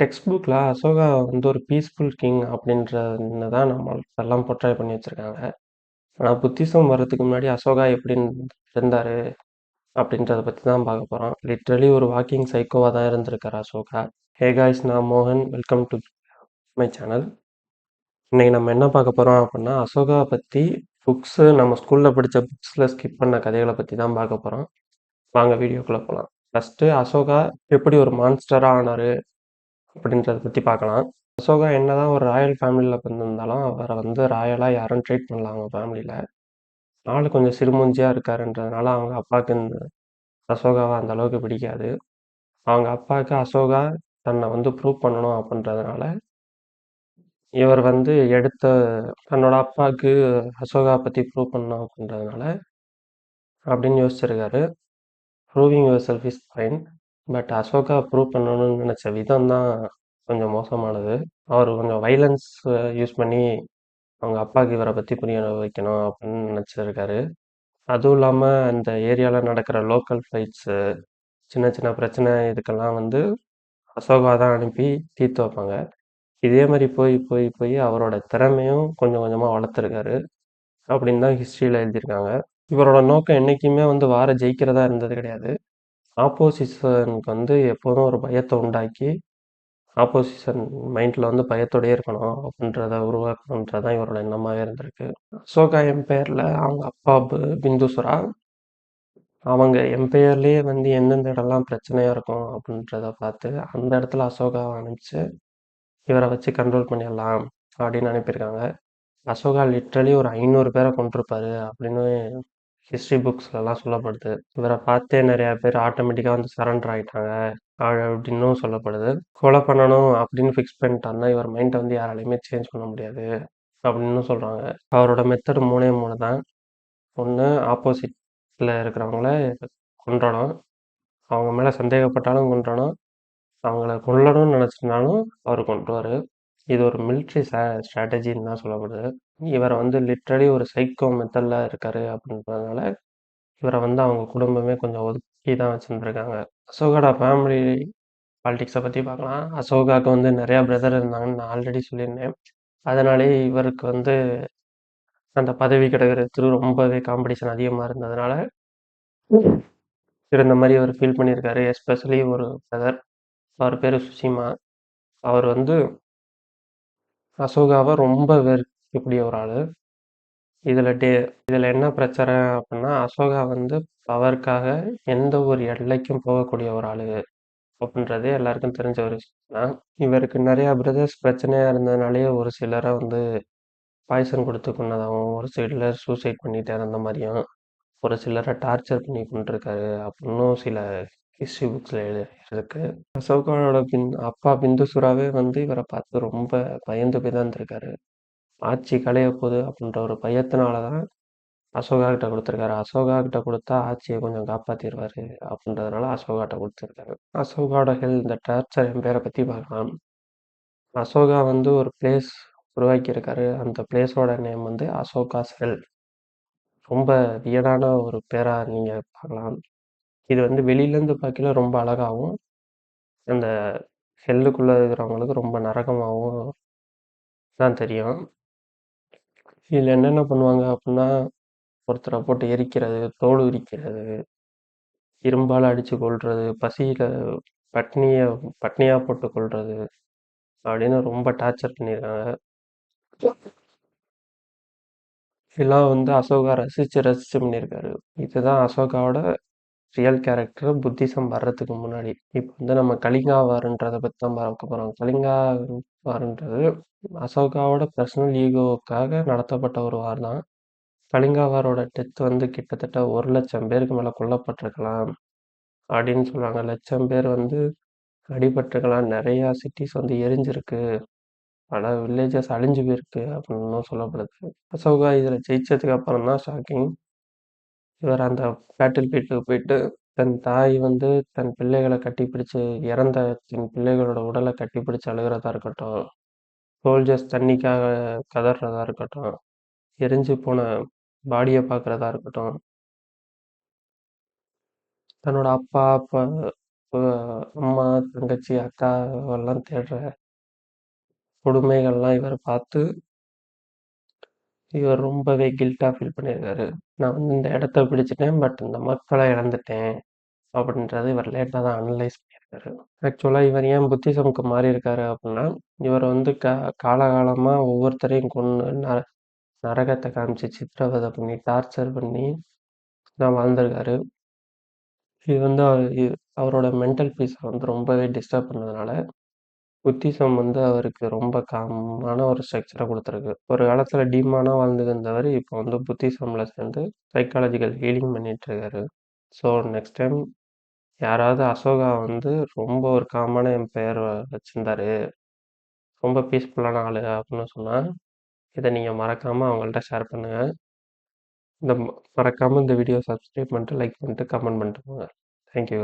Text புக்கில் அசோகா வந்து ஒரு பீஸ்ஃபுல் கிங் அப்படின்றது தான் நம்ம எல்லாம் பொற்றாய் பண்ணி வச்சுருக்காங்க ஆனால் புத்திசம் வர்றதுக்கு முன்னாடி அசோகா எப்படி இருந்தார் அப்படின்றத பற்றி தான் பார்க்க போகிறோம் லிட்ரலி ஒரு வாக்கிங் சைக்கோவாக தான் இருந்திருக்கார் அசோகா. ஹே காய்ஸ் நான் மோகன். Welcome to my channel. இன்றைக்கி நம்ம என்ன பார்க்க போகிறோம் அப்படின்னா, அசோகா பற்றி புக்ஸு நம்ம ஸ்கூலில் படித்த புக்ஸில் ஸ்கிப் பண்ண கதைகளை பற்றி தான் பார்க்க போகிறோம் வாங்க வீடியோக்குள்ளே போகலாம் ஃபஸ்ட்டு அசோகா எப்படி ஒரு மான்ஸ்டராக ஆனார் அப்படின்றத பற்றி பார்க்கலாம். அசோகா என்னதான் ஒரு ராயல் ஃபேமிலியில் பிறந்திருந்தாலும், அவரை வந்து ராயலாக யாரும் ட்ரீட் பண்ணல அவங்க ஃபேமிலியில் நாள் கொஞ்சம் சிறுமுஞ்சியாக இருக்காருன்றதுனால அவங்க அப்பாவுக்கு இந்த அசோகாவை அந்த அளவுக்கு பிடிக்காது. அவங்க அப்பாவுக்கு அசோகா தன்னை வந்து ப்ரூவ் பண்ணணும் அப்படின்றதுனால, இவர் வந்து எடுத்த தன்னோட அப்பாவுக்கு அசோகா பற்றி ப்ரூவ் பண்ணணும் அப்படின்றதுனால, அப்படின்னு யோசிச்சிருக்காரு. Proving yourself is fine. But Ashoka prove பண்ணணும்னு நினச்ச விதம் தான் கொஞ்சம் மோசமானது. அவரு கொஞ்சம் வயலன்ஸ் யூஸ் பண்ணி அவங்க அப்பாவுக்கு இவர பத்தி புரிய வைக்கணும் அப்படின்னு நினச்சிருக்காரு அதுவும் இல்லாம அந்த ஏரியால நடக்கிற லோக்கல் ஃபைட்ஸு, சின்ன சின்ன பிரச்சனை இதுக்கெல்லாம் வந்து அசோகா தான் அனுப்பி தீர்த்து வைப்பாங்க. இதே மாரி போய் போய் போய் அவரோட திறமையும் கொஞ்சம் கொஞ்சமா வளர்த்துருக்காரு. அப்படின்னு தான் ஹிஸ்ட்ரியில் எழுதியிருக்காங்க. இவரோட நோக்கம் என்னைக்குமே வந்து வார ஜெயிக்கிறதா இருந்தது கிடையாது. ஆப்போசிஷனுக்கு வந்து எப்போதும் ஒரு பயத்தை உண்டாக்கி, ஆப்போசிஷன் மைண்டில் வந்து பயத்தோடயே இருக்கணும் அப்படின்றத உருவாக்கணுன்றது தான் இவரோட எண்ணமாகவே இருந்திருக்கு. அசோகா எம்பையரில் அவங்க அப்பா பிந்துசுரா, அவங்க எம்பையர்லேயே வந்து எந்தெந்த இடம்லாம் பிரச்சனையாக இருக்கும் அப்படின்றத பார்த்து, அந்த இடத்துல அசோகாவை அனுப்பிச்சு, இவரை வச்சு கண்ட்ரோல் பண்ணிடலாம் அப்படின்னு அனுப்பியிருக்காங்க. அசோகா லிட்ரலி ஒரு ஐநூறு பேரை கொண்டிருப்பாரு அப்படின்னு ஹிஸ்ட்ரி புக்ஸ்லலாம் சொல்லப்படுது. இவரை பார்த்தே நிறையா பேர் ஆட்டோமேட்டிக்காக வந்து சரண்டர் ஆகிட்டாங்க அப்படின்னும் சொல்லப்படுது. கொலை பண்ணணும் அப்படின்னு ஃபிக்ஸ் பண்ணிட்டாருன்னா, இவர் மைண்டை வந்து யாராலையுமே சேஞ்ச் பண்ண முடியாது. அப்படின்னும் சொல்கிறாங்க அவரோட மெத்தட் 3ஏ 3 தான். ஒன்று ஆப்போசிட்டில் இருக்கிறவங்கள கொன்றணும். அவங்க மேலே சந்தேகப்பட்டாலும் கொன்றணும். அவங்கள கொல்லணும்னு நினச்சிருந்தாலும் அவர் கொண்டுவார் இது ஒரு மிலிட்டரி ஸ்ட்ராட்டஜின்னு தான் சொல்லப்படுது. இவரை வந்து லிட்டரலி ஒரு சைக்கோ மெத்தடில் இருக்காரு அப்படின்றதுனால, இவரை வந்து அவங்க குடும்பமே கொஞ்சம் ஒதுக்கி தான் வச்சுருந்துருக்காங்க அசோகோட ஃபேமிலி பாலிடிக்ஸை பற்றி பார்க்கலாம். அசோகாவுக்கு வந்து நிறையா பிரதர் இருந்தாங்கன்னு நான் ஆல்ரெடி சொல்லியிருந்தேன். அதனாலேயே இவருக்கு வந்து அந்த பதவி கிடைக்கிறது ரொம்பவே காம்படிஷன் அதிகமாக இருந்ததுனால, இருந்த மாதிரி அவர் ஃபீல் பண்ணியிருக்காரு. எஸ்பெஷலி ஒரு பிரதர். அவர் பேர் சுஷிமா அவர் வந்து அசோகாவை ரொம்ப வெறுக்கக்கூடிய ஒரு ஆள் இதில் டே இதில் என்ன பிரச்சனை அப்படின்னா, அசோகா வந்து பவருக்காக எந்த ஒரு எல்லைக்கும் போகக்கூடிய ஒரு ஆள் அப்படின்றது எல்லாருக்கும் தெரிஞ்ச ஒரு விஷயம் தான். இவருக்கு நிறையா பிரதர்ஸ் பிரச்சனையாக இருந்ததுனாலேயே ஒரு சிலரை வந்து பாய்சன் கொடுத்து கொண்டதாகவும் ஒரு சிலர் சூசைட் பண்ணிகிட்டே இருந்த மாதிரியும் ஒரு சிலரை டார்ச்சர் பண்ணி கொண்டிருக்காரு அப்படின்னும் சில ஹிஸ்ட்ரி புக்ஸில் எழு இருக்கு. பின் அப்பா பிந்துசுராவே வந்து இவரை பார்த்து ரொம்ப பயந்து போய் தான் இருந்திருக்காரு. ஆட்சி கலையப்போகுது அப்படின்ற ஒரு பயத்தினால தான் அசோகா கிட்ட கொடுத்துருக்காரு அசோகா கிட்ட கொடுத்தா ஆட்சியை கொஞ்சம் காப்பாத்திருவாரு அப்படின்றதுனால அசோகாட்ட கொடுத்துருக்காரு அசோகாவோட ஹெல் இந்த டார்ச்சர் பேரை பற்றி பார்க்கலாம். அசோகா வந்து ஒரு பிளேஸ் உருவாக்கியிருக்காரு. அந்த பிளேஸோட நேம் வந்து அசோகாஸ் ஹெல். ரொம்ப வியடான ஒரு பேராக நீங்கள் பார்க்கலாம். இது வந்து வெளியிலேருந்து பார்க்கல ரொம்ப அழகாகவும் அந்த செல்லுக்குள்ளே இருக்கிறவங்களுக்கு ரொம்ப நரகமாகவும் தான் தெரியும். இதில் என்னென்ன பண்ணுவாங்க அப்படின்னா, ஒருத்தரை போட்டு எரிக்கிறது, தோல் உரிக்கிறது, இரும்பால் அடித்து கொள்வது பசியில் பட்னியை பட்னியாக போட்டு கொல்றது, அப்படின்னு ரொம்ப டார்ச்சர் பண்ணியிருக்காங்க. இதெல்லாம் வந்து அசோகா ரசித்து ரசித்து பண்ணியிருக்காரு. இதுதான் அசோகாவோட ரியல் கேரக்டர் புத்திசம் வர்றதுக்கு முன்னாடி. இப்போ வந்து நம்ம கலிங்கா வார்ன்றத பற்றி தான் பார்க்க போகிறோம் கலிங்கா வார்ன்றது அசோகாவோட பர்சனல் ஈகோவுக்காக நடத்தப்பட்ட ஒரு வார் தான். கலிங்கா வாரோட டெத் வந்து கிட்டத்தட்ட ஒரு லட்சம் பேருக்கு மேலே கொல்லப்பட்டிருக்கலாம். அப்படின்னு சொல்கிறாங்க லட்சம் பேர் வந்து அடிபட்டிருக்கலாம். நிறையா சிட்டிஸ் வந்து எரிஞ்சிருக்கு. பல வில்லேஜஸ் அழிஞ்சு போயிருக்கு அப்படின்னும் சொல்லப்படுது. அசோகா இதில் ஜெயிச்சதுக்கு அப்புறம் தான் ஷாக்கிங். இவர் அந்த பேட்டில் பீட்டுக்கு போயிட்டு, தன் தாய் வந்து தன் பிள்ளைகள கட்டிப்பிடிச்சு இறந்த தன் பிள்ளைகளோட உடல கட்டிப்பிடிச்சு அழுகுறதா இருக்கட்டும், சோல்ஜர்ஸ் தண்ணிக்காக கதறதா இருக்கட்டும், எரிஞ்சு போன பாடியை பார்க்குறதா இருக்கட்டும். தன்னோட அப்பா, அப்பா அம்மா, தங்கச்சி, அக்கா எல்லாம் தேடுற கொடுமைகள்லாம் இவர் பார்த்து இவர் ரொம்பவே கில்ட்டாக ஃபீல் பண்ணியிருக்காரு. நான் வந்து இந்த இடத்த பிடிச்சிட்டேன் பட் இந்த மக்களை இழந்துட்டேன். அப்படின்றது இவர் லேட்டாக தான் அனலைஸ் பண்ணியிருக்காரு. ஆக்சுவலாக இவர் ஏன் புத்திசமுக்கு மாறி இருக்காரு அப்படின்னா இவர் வந்து க காலகாலமாக ஒவ்வொருத்தரையும் கொண்டு ந நரகத்தை காமிச்சு சித்திரவதை பண்ணி, டார்ச்சர் பண்ணி தான் வாழ்ந்திருக்காரு. இது வந்து அவர் அவரோட மென்டல் பீஸை வந்து ரொம்பவே டிஸ்டர்ப் பண்ணதுனால, புத்திசம் வந்து அவருக்கு ரொம்ப காமான ஒரு ஸ்ட்ரக்சரை கொடுத்துருக்கு ஒரு காலத்தில் டீமானா வாழ்ந்துருந்தவர் இப்போ வந்து புத்திசம்ல சேர்ந்து சைக்காலஜிக்கல் ஹீலிங் பண்ணிட்டுருக்காரு. ஸோ நெக்ஸ்ட் டைம் யாராவது அசோகா வந்து ரொம்ப ஒரு காமான எம்பையர் வச்சிருந்தாரு. ரொம்ப பீஸ்ஃபுல்லான ஆளு அப்படின்னு சொன்னால் இதை நீங்கள் மறக்காமல் அவங்கள்ட்ட ஷேர் பண்ணுங்க. இந்த மறக்காமல் இந்த வீடியோ சப்ஸ்கிரைப் பண்ணிட்டு, லைக் பண்ணிட்டு, கமெண்ட் பண்ணிட்டு போங்க. Thank you